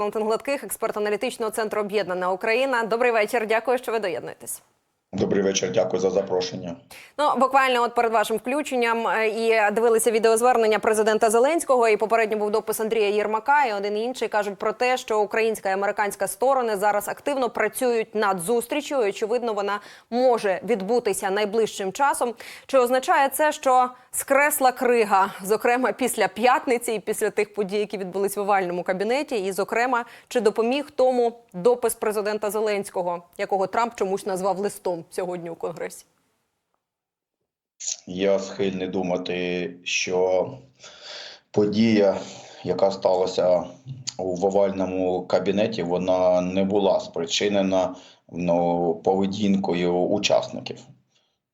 Валентин Гладких, експерт аналітичного центру Об'єднана Україна. Добрий вечір. Дякую, що ви доєднуєтесь. Добрий вечір, дякую за запрошення. Ну буквально от перед вашим включенням е, і дивилися відеозвернення президента Зеленського. І попередньо був допис Андрія Єрмака. І один і інший кажуть про те, що українська і американська сторони зараз активно працюють над зустрічю. І, Очевидно, вона може відбутися найближчим часом. Чи означає це, що скресла крига, зокрема після п'ятниці і після тих подій, які відбулись в овальному кабінеті, і зокрема, чи допоміг тому допис президента Зеленського, якого Трамп чомусь назвав листом сьогодні у конгресі? Я схильний думати, що подія, яка сталася у овальному кабінеті, вона не була спричинена ну, поведінкою учасників.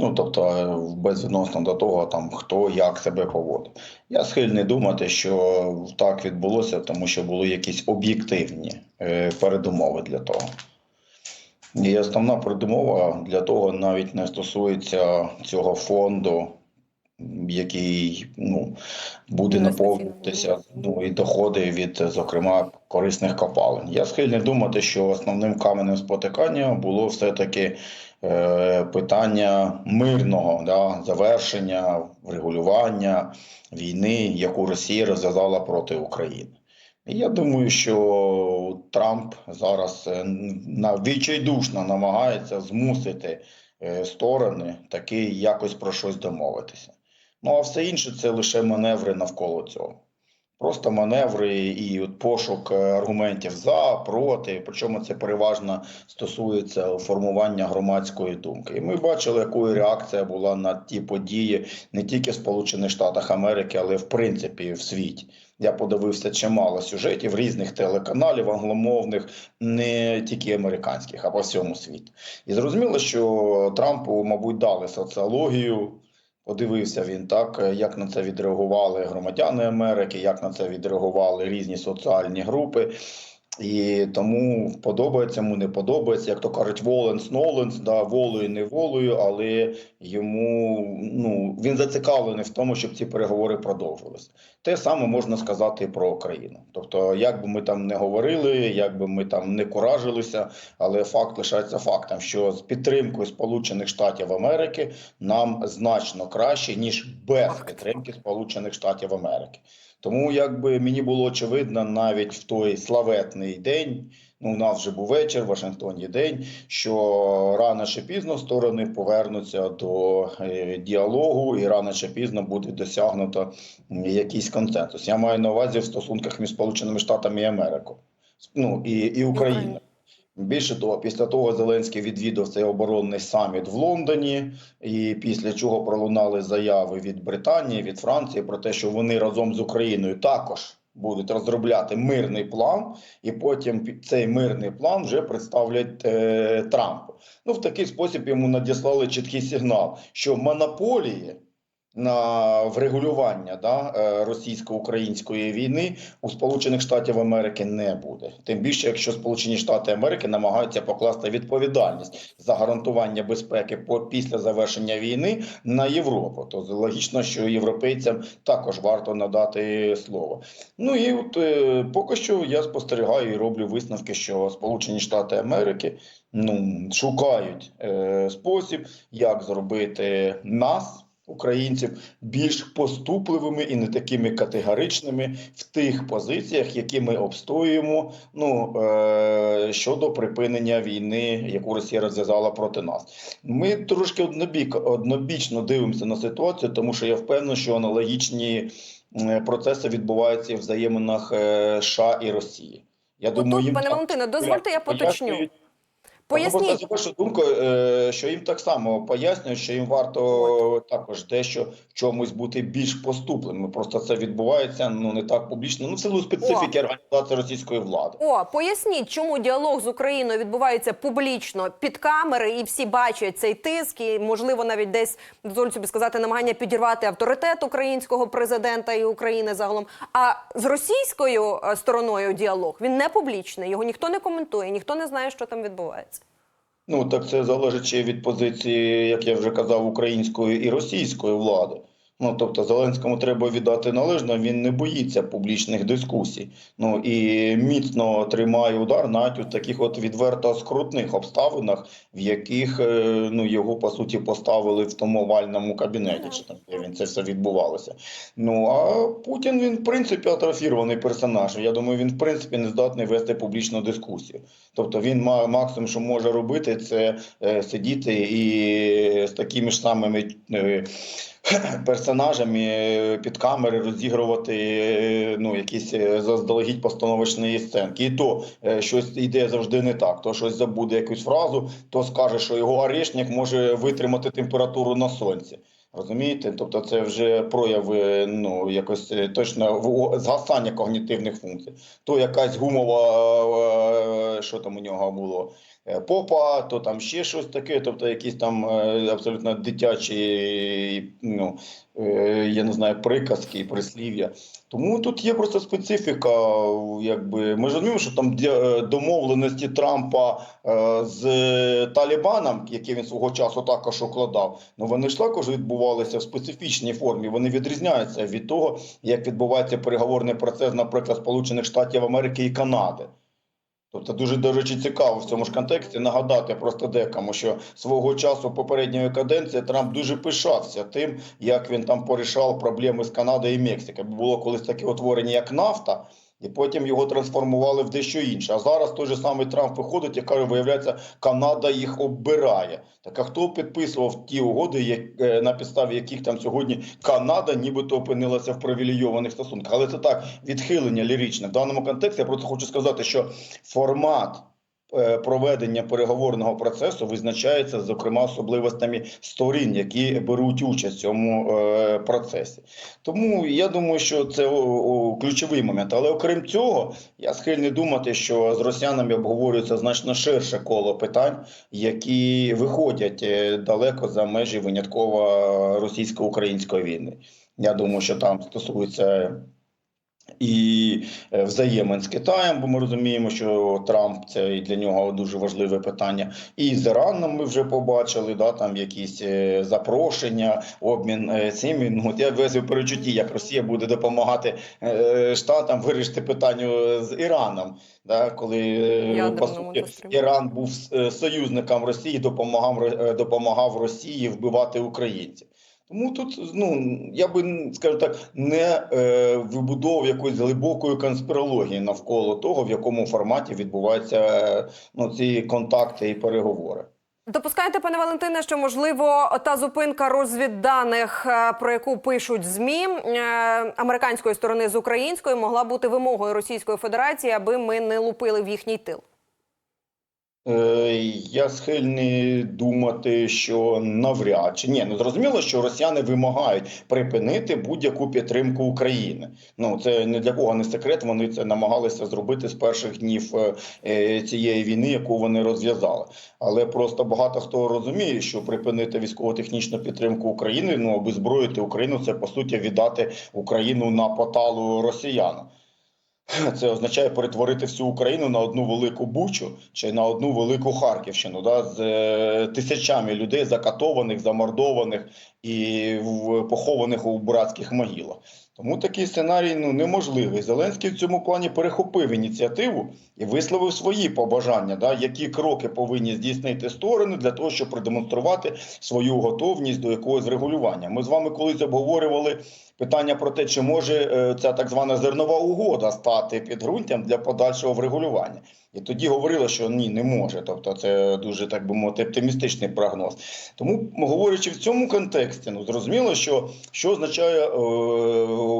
Ну, тобто, безвідносно до того, там хто як себе поводив. Я схильний думати, що так відбулося, тому що були якісь об'єктивні е, передумови для того. І основна передумова для того навіть не стосується цього фонду, який ну, буде наповнюватися ну, і доходи від, зокрема, корисних копалин. Я схильний думати, що основним каменем спотикання було все-таки е, питання мирного да, завершення, врегулювання війни, яку Росія розв'язала проти України. І Я думаю, що Трамп зараз е, відчайдушно намагається змусити е, сторони таки якось про щось домовитися. Ну а все інше це лише маневри навколо цього. Просто маневри і от пошук е, аргументів за, проти. Причому це переважно стосується формування громадської думки. І ми бачили, якою реакція була на ті події не тільки в Сполучених Штатах Америки, але в принципі в світі. Я подивився чимало сюжетів різних телеканалів англомовних, не тільки американських, а по всьому світу. І зрозуміло, що Трампу, мабуть, дали соціологію. Подивився він так, е, як на це відреагували громадяни Америки, як на це відреагували різні соціальні групи. І тому подобається йому, не подобається, як то кажуть, воленс ноленс, да, волею, не волею, але йому ну він зацікавлений в тому, щоб ці переговори продовжилися. Те саме можна сказати і про Україну. Тобто, як би ми там не говорили, як би ми там не куражилися, але факт лишається фактом, що з підтримкою Сполучених Штатів Америки нам значно краще ніж без підтримки Сполучених Штатів Америки. Тому якби мені було очевидно навіть в той славетний день. Ну, у нас вже був вечір в Вашингтоні день, що рано чи пізно сторони повернуться до е, діалогу, і рано чи пізно буде досягнуто якийсь консенсус. Я маю на увазі в стосунках між Сполученими Штатами і Америкою, ну і, і Україною. Більше того, після того Зеленський відвідав цей оборонний саміт в Лондоні, і після чого пролунали заяви від Британії, від Франції про те, що вони разом з Україною також будуть розробляти мирний план, і потім цей мирний план вже представлять е, Трампу. Ну в такий спосіб йому надіслали чіткий сигнал, що монополії на врегулювання да, е, російсько-української війни у Сполучених Штатів Америки не буде. Тим більше, якщо Сполучені Штати Америки намагаються покласти відповідальність за гарантування безпеки по після завершення війни на Європу, то логічно, що європейцям також варто надати слово. Ну і от е, поки що я спостерігаю і роблю висновки, що Сполучені Штати Америки ну шукають е, спосіб, як зробити нас українців більш поступливими і не такими категоричними в тих позиціях, які ми обстоюємо ну, е, щодо припинення війни, яку Росія розв'язала проти нас. Ми трошки однобік, однобічно дивимося на ситуацію, тому що я впевнений, що аналогічні е, процеси відбуваються в взаєминах е, США і Росії. Я Ну, тут, пане так Валентине, дозвольте, я поточню. Пояснюють- Поясніть. Вашу думку, е, що їм так само пояснюють, що їм варто також дещо в чомусь бути більш поступленими. Просто це відбувається ну не так публічно. Ну в силу специфіки організації російської влади. О, поясніть, чому діалог з Україною відбувається публічно під камери, і всі бачать цей тиск, і можливо навіть десь дозволю собі сказати намагання підірвати авторитет українського президента і України загалом. А з російською е, стороною діалог він не публічний. Його ніхто не коментує, ніхто не знає, що там відбувається. Ну так це залежить від позиції, як я вже казав, української і російської влади. Ну, тобто Зеленському треба віддати належно, він не боїться публічних дискусій. Ну і міцно тримає удар навіть у таких от відверто скрутних обставинах, в яких е, ну його по суті поставили в тому овальному кабінеті, чи там він це все відбувалося. Ну а Путін він в принципі атрофірований персонаж. Я думаю, він в принципі не здатний вести публічну дискусію. Тобто він ма- максимум, що може робити, це е, сидіти і з такими ж самими. персонажами е, під камери розігрувати е, ну, якісь е, заздалегідь постановочні сценки. І то щось йде завжди не так. То щось забуде якусь фразу, то скаже, що його орешник може витримати температуру на сонці. Розумієте? Тобто це вже прояви ну, якось точно згасання когнітивних функцій. То якась гумова, що там у нього було, е, попа, то там ще щось таке, тобто якісь там е, абсолютно дитячі, ну, е, я не знаю, приказки, прислів'я. Тому тут є просто специфіка. Якби ми розуміємо, що там домовленості Трампа з Талібаном, які він свого часу також укладав, ну вони ж також відбувалися в специфічній формі. Вони відрізняються від того, як відбувається переговорний процес, наприклад, Сполучених Штатів Америки і Канади. Тобто дуже до речі цікаво в цьому ж контексті нагадати просто декому, що свого часу попередньої каденції Трамп дуже пишався тим, як він там порішав проблеми з Канадою і Мексикою. Було колись таке утворення, як нафта, і потім його трансформували в дещо інше. А зараз той же самий Трамп виходить і каже, виявляється, Канада їх оббирає. Так а хто підписував ті угоди, як, е, на підставі яких там сьогодні Канада нібито опинилася в привілейованих стосунках? Але це так відхилення ліричне. В даному контексті я просто хочу сказати, що формат проведення переговорного процесу визначається зокрема особливостями сторін, які беруть участь в цьому е, процесі. Тому я думаю, що це ключовий момент. Але окрім цього, я схильний думати, що з росіянами обговорюється значно ширше коло питань, які виходять е, далеко за межі винятково російсько-української війни. Я думаю, що там стосується і е, взаємин з Китаєм, бо ми розуміємо, що Трамп це і для нього дуже важливе питання. І з Іраном ми вже побачили, да, там якісь е, запрошення, обмін е, цими. Ну, от я весь у перечутті, як Росія буде допомагати Штатам вирішити питання з Іраном. Да, коли по суті. Іран був союзником Росії, допомагав, допомагав Росії вбивати українців. Тому тут, ну я би скажу так, не е, вибудовував якоїсь глибокої конспірології навколо того, в якому форматі відбуваються е, ну, ці контакти і переговори. Допускаєте, пане Валентине, що можливо та зупинка розвідданих, е, про яку пишуть змі е, американської сторони з української, могла бути вимогою Російської Федерації, аби ми не лупили в їхній тил. Е, Я схильний думати, що навряд чи ні, ну зрозуміло, що росіяни вимагають припинити будь-яку підтримку України. Ну це не для кого не секрет. Вони це намагалися зробити з перших днів е, е, цієї війни, яку вони розв'язали. Але просто багато хто розуміє, що припинити військово-технічну підтримку України, ну обезброїти Україну, це по суті віддати Україну на поталу росіянам. Це означає перетворити всю Україну на одну велику Бучу чи на одну велику Харківщину, да, з е, тисячами людей закатованих, замордованих і в, похованих у братських могилах. Тому такий сценарій ну, неможливий. Зеленський в цьому плані перехопив ініціативу і висловив свої побажання, да, які кроки повинні здійснити сторони для того, щоб продемонструвати свою готовність до якогось регулювання. Ми з вами колись обговорювали питання про те, чи може е, ця так звана зернова угода стати підґрунтям для подальшого врегулювання. І тоді говорили, що ні, не може. Тобто, це дуже так би мовити оптимістичний прогноз. Тому, говорячи в цьому контексті, ну зрозуміло, що що означає е,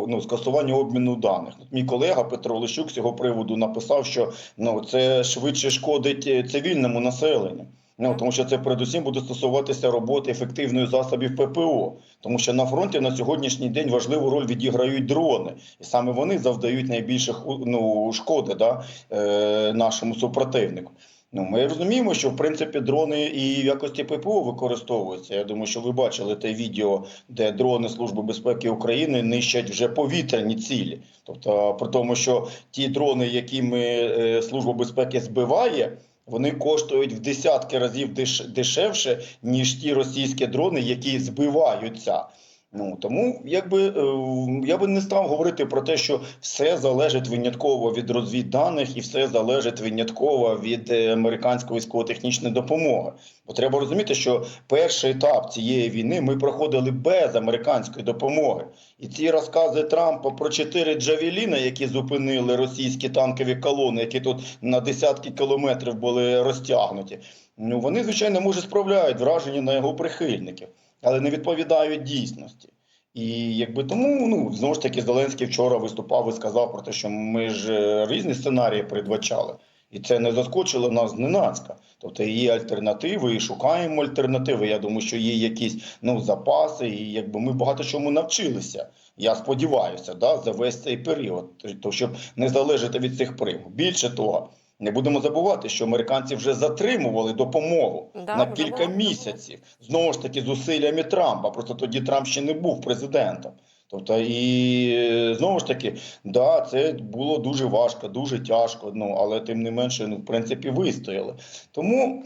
ну, скасування обміну даних. Мій колега Петро Лещук з цього приводу написав, що ну це швидше шкодить е, цивільному населенню. Ну, тому що це передусім буде стосуватися роботи ефективної засобів ППО, тому що на фронті на сьогоднішній день важливу роль відіграють дрони, і саме вони завдають найбільших ну, шкоди да, е, нашому супротивнику. Ну, ми розуміємо, що в принципі дрони і в якості ППО використовуються. Я думаю, що ви бачили те відео, де дрони Служби безпеки України нищать вже повітряні цілі. Тобто, при тому, що ті дрони, якими е, Служба безпеки збиває. Вони коштують в десятки разів деш- дешевше, ніж ті російські дрони, які збиваються. Ну тому, якби е, я би не став говорити про те, що все залежить винятково від розвідданих і все залежить винятково від е, американської військово-технічної допомоги. Бо треба розуміти, що перший етап цієї війни ми проходили без американської допомоги. І ці розкази Трампа про чотири джавеліни, які зупинили російські танкові колони, які тут на десятки кілометрів були розтягнуті. Ну вони звичайно може справляють враження на його прихильників, але не відповідають дійсності. І якби тому, ну знову ж таки, Зеленський вчора виступав і сказав про те, що ми ж е, різні сценарії передбачали. І це не заскочило нас зненацька. Тобто є альтернативи, і шукаємо альтернативи. Я думаю, що є якісь ну, запаси, і якби ми багато чому навчилися. Я сподіваюся, да, за весь цей період, то щоб не залежати від цих примх. Більше того, не будемо забувати, що американці вже затримували допомогу Да, на кілька було. місяців. Знову ж таки, зусиллями Трампа. Просто тоді Трамп ще не був президентом. Тобто, і е, знову ж таки, да, це було дуже важко, дуже тяжко. Ну але тим не менше, ну в принципі, вистояли. Тому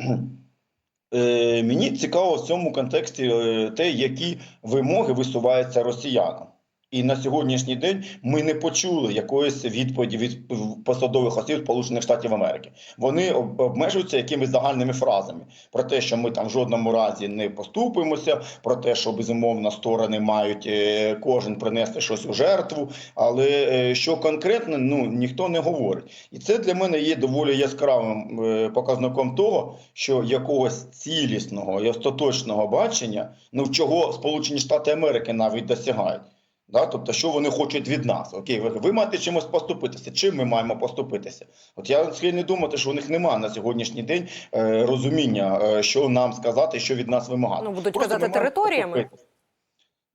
е, мені цікаво в цьому контексті е, те, які вимоги висуваються росіянам. І на сьогоднішній день ми не почули якоїсь відповіді від посадових осіб Сполучених Штатів Америки. Вони обмежуються якимись загальними фразами про те, що ми там в жодному разі не поступимося, про те, що безумовно сторони мають е, кожен принести щось у жертву. Але е, що конкретно, ну ніхто не говорить. І це для мене є доволі яскравим е, показником того, що якогось цілісного і остаточного бачення, ну чого Сполучені Штати Америки навіть досягають. Да? Тобто, що вони хочуть від нас? Окей, ви, ви маєте чимось поступитися. Чим ми маємо поступитися? От я схильний думати, що у них немає на сьогоднішній день е, розуміння, е, що нам сказати, що від нас вимагати. Ну, будуть Просто казати ми територіями. поступитися.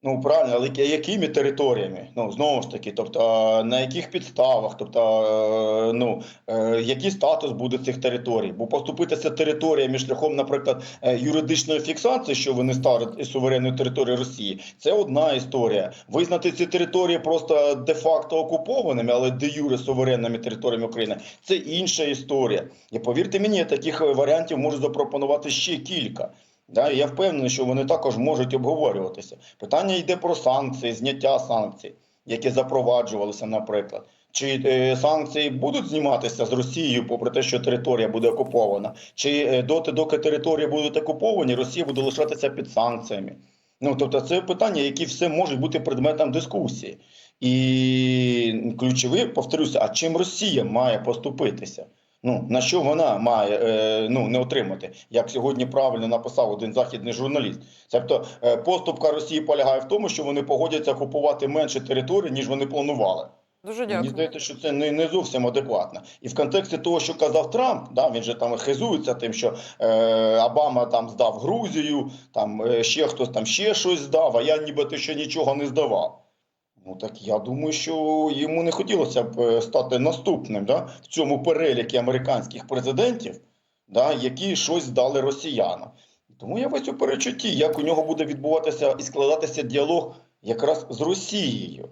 Ну правильно, але якими територіями? Ну знову ж таки, тобто на яких підставах, тобто ну е, який статус буде цих територій? Бо поступитися територіями шляхом, наприклад, е, юридичної фіксації, що вони стануть суверенною територією Росії, це одна історія. Визнати ці території просто де-факто окупованими, але де юре суверенними територіями України, це інша історія. І повірте мені, таких варіантів можу запропонувати ще кілька. Да, я впевнений, що вони також можуть обговорюватися. Питання йде про санкції, зняття санкцій, які запроваджувалися, наприклад. Чи е, санкції будуть зніматися з Росією, попри те, що територія буде окупована, чи е, доти, доки території будуть окуповані, Росія буде лишатися під санкціями. Ну тобто, це питання, які все можуть бути предметом дискусії. І ключове, повторюся, а чим Росія має поступитися? Ну на що вона має е, ну не отримати, як сьогодні правильно написав один західний журналіст. Тобто е, поступка Росії полягає в тому, що вони погодяться окупувати менше територій, ніж вони планували. Дуже Мені здається, що це не, не зовсім адекватно. І в контексті того, що казав Трамп, да, він же там хизується тим, що е, Обама там здав Грузію, там е, ще хтось там ще щось здав, а я нібито ще нічого не здавав. Ну так я думаю, що йому не хотілося б е, стати наступним да, в цьому переліку американських президентів, да, які щось дали росіянам. Тому я весь у перечутті, як у нього буде відбуватися і складатися діалог якраз з Росією.